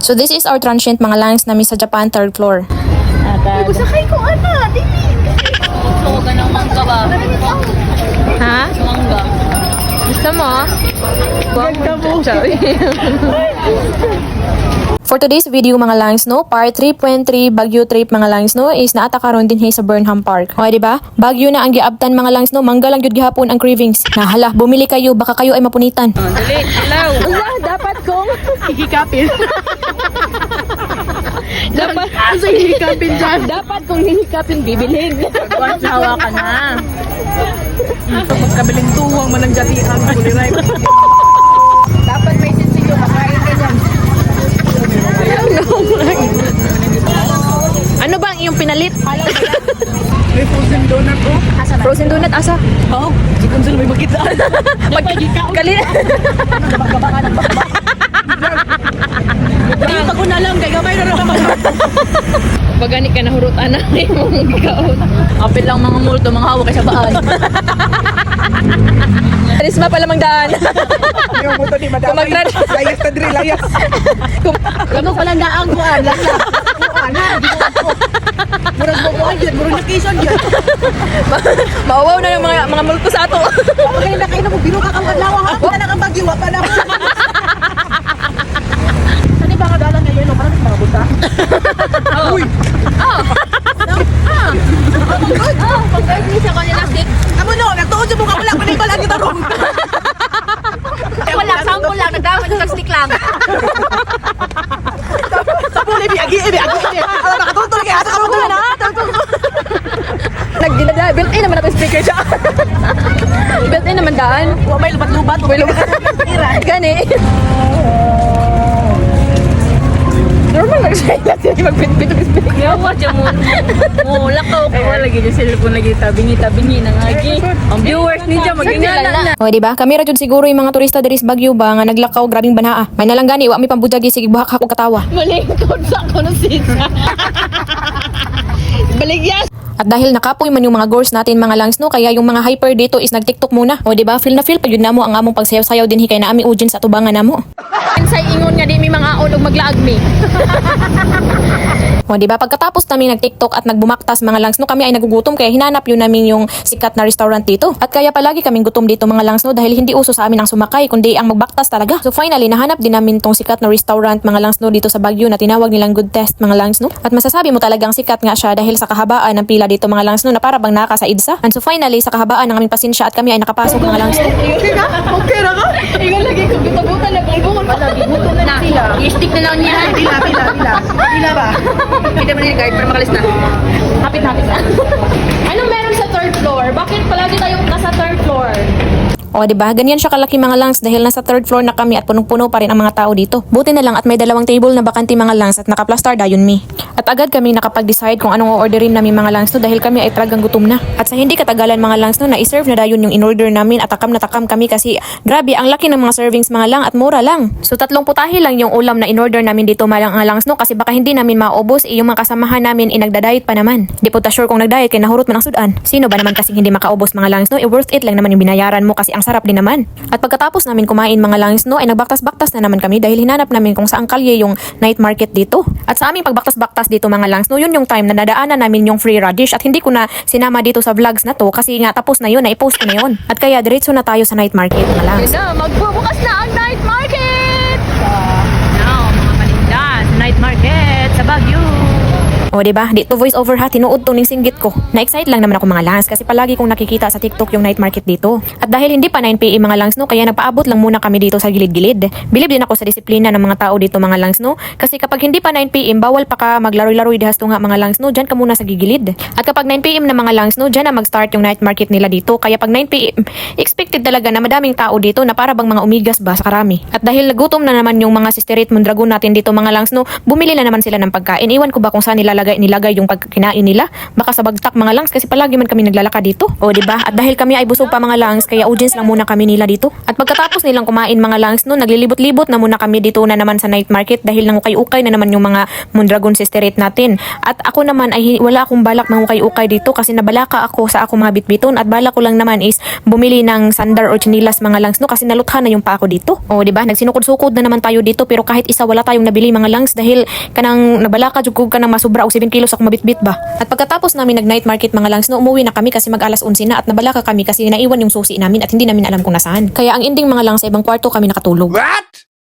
So this is our transient mga langs namin sa Japan, third floor. Sakay ko, ana. Dili. Gusto ka ng mangga ba? Ha? Mangga. Gusto mo? For today's video mga langs no, part 3.3 Baguio trip mga langs no is naata karon din hey sa Burnham Park. Okay, di ba? Baguio na ang giabtan mga langs no, mangga lang gyud gihapon ang cravings. Nahala, bumili kayo baka kayo ay mapunitan. Dali, hello. dapat kong hihikapin. Dapat Ano hihikapin dyan? dapat kung hihikapin bibilhin. Once hawa ka na. Magkabiling tuwang man ang jatihan. Kuliray. Pinalit? May frozen donut ko. Frozen donut asa? Oo. Si Kunsul may makita. Pag kali Ay, pag una lang. Kaya gamay na rin ako. Pagani ka nahurutan na imong gikaon. Apil lang mga multo, mga hawak kay sa baan. Karisma pala mang daan. Yung muto ni Madam. Kumagran. Layas na diri, layas. Kamu pala na ang buwan. Kuan ha. Mo kuan dyan. Mauwaw na yung mga mga multo sa ato. Pagay na kayo na mo. Biro ka kang adlaw. Wala na kang bagyo. Wala na. Saan ba kadalan na yelo? Parang mga buta. Uy. Oh, pag-guard niya sa kanila, stick. Amo no, nagtuon sa mukha ko lang. Panay pala kita ron. Wala, sample lang. Nagdamay sa stick lang. Sa puli, biagi, biagi. Alam, nakatutol kaya. Sa karutol na. Nagdinada, built-in naman natin speaker siya. built-in naman daan. Wa may lubat-lubat. May lubat. Gani. Normal lang siya. Hindi magpit-pit ng speaker. Yawa, dyan mo. Mo, lakaw ko. Lagi dyan cellphone lagi tabingi-tabingi na nga. gi. Ang viewers ni dyan, magingala na. O, di ba? Kami ra jud siguro yung mga turista diri sa Baguio ba nga naglakaw grabing banaa. May nalanggani wa mi pambudagi sige buhak ako katawa. Malingkod sa ako ng sisa. Baligyan. At dahil nakapoy man yung mga gores natin mga langs no, kaya yung mga hyper dito is nag-TikTok muna. O di ba? Feel na feel pa yun namo ang among pagsayaw-sayaw din hikay na ami ujin sa tubangan namo. Say ingon nga di mi mga aon og maglaag mi. O di ba? Pagkatapos namin nag-TikTok at nagbumaktas mga langs no, kami ay nagugutom kaya hinanap yun namin yung sikat na restaurant dito. At kaya palagi kaming gutom dito mga langs no dahil hindi uso sa amin ang sumakay kundi ang magbaktas talaga. So finally nahanap din namin tong sikat na restaurant mga langs no dito sa Baguio na tinawag nilang Good Test mga langs no. At masasabi mo talagang sikat nga siya dahil sa kahabaan ng pila dito mga langs no na para bang naka sa idsa. And so finally sa kahabaan ng aming pasensya at kami ay nakapasok mga langs no. Okay na? Okay na ka? Ingon lagi ko, buta-buta na pulbungon pa. Lagi, buto na sila. I-stick na lang niya. Pila ba? Kita mo na yung guard para makalis na. Hapit-hapit na. O, di ba? Ganyan siya kalaki mga langs dahil nasa third floor na kami at punong-puno pa rin ang mga tao dito. Buti na lang at may dalawang table na bakante mga langs at nakaplastar dayon mi. At agad kami nakapag-decide kung anong orderin namin mga langs no dahil kami ay talagang gutom na. At sa hindi katagalan mga langs no na iserve na dayon yung in-order namin at takam na takam kami kasi grabe ang laki ng mga servings mga lang at mura lang. So tatlong putahe lang yung ulam na in-order namin dito mga langs no kasi baka hindi namin maubos eh, yung mga kasamahan namin inagda-diet pa naman. Di po ta sure kung nag-diet kay nahurot man ang sudan. Sino ba naman kasing hindi makaubos mga langs no? Eh worth it lang naman yung binayaran mo kasi ang sarap din naman. At pagkatapos namin kumain mga langs no ay nagbaktas-baktas na naman kami dahil hinanap namin kung saan kalye yung night market dito. At sa aming pagbaktas-baktas dito mga langs no yun yung time na nadaanan namin yung free radish at hindi ko na sinama dito sa vlogs na to kasi nga tapos na yun na i-post ko na yun. At kaya diretso na tayo sa night market mga langs. na, magbubukas na ang night market! Now, mga paninda sa night market sa Baguio. O di ba? Dito voice over ha, tinuod to ning singgit ko. Na-excite lang naman ako mga langs kasi palagi kong nakikita sa TikTok yung night market dito. At dahil hindi pa 9pm mga langs no, kaya nagpaabot lang muna kami dito sa gilid-gilid. Bilib din ako sa disiplina ng mga tao dito mga langs no, kasi kapag hindi pa 9pm, bawal pa ka maglaroy-laroy dihas nga mga langs no, dyan ka muna sa gigilid. At kapag 9pm na mga langs no, dyan na mag-start yung night market nila dito. Kaya pag 9pm, expected talaga na madaming tao dito na para bang mga umigas ba sa karami. At dahil nagutom na naman yung mga sisterit mondragon natin dito mga langs no, bumili na naman sila ng pagkain. Iwan ko ba kung saan nilalagay nilagay, nilagay yung pagkinain nila. Baka sa bagtak mga langs kasi palagi man kami naglalakad dito. O di ba? At dahil kami ay busog pa mga langs, kaya audience lang muna kami nila dito. At pagkatapos nilang kumain mga langs no, naglilibot-libot na muna kami dito na naman sa night market dahil nangukay-ukay na naman yung mga Mondragon sisterate natin. At ako naman ay wala akong balak mangukay-ukay dito kasi nabalaka ako sa ako mga bitbiton at balak ko lang naman is bumili ng sandar or chinilas mga langs no kasi naluthan na yung pa ako dito. O di ba? Nagsinukod-sukod na naman tayo dito pero kahit isa wala tayong nabili mga langs dahil kanang nabalaka ko ka ng masubra og 7 kilos ako mabitbit ba. At pagkatapos namin nag night market mga langs no umuwi na kami kasi mag alas 11 na at nabalaka kami kasi naiwan yung susi namin at hindi namin alam kung nasaan. Kaya ang ending mga langs sa ibang kwarto kami nakatulog. What?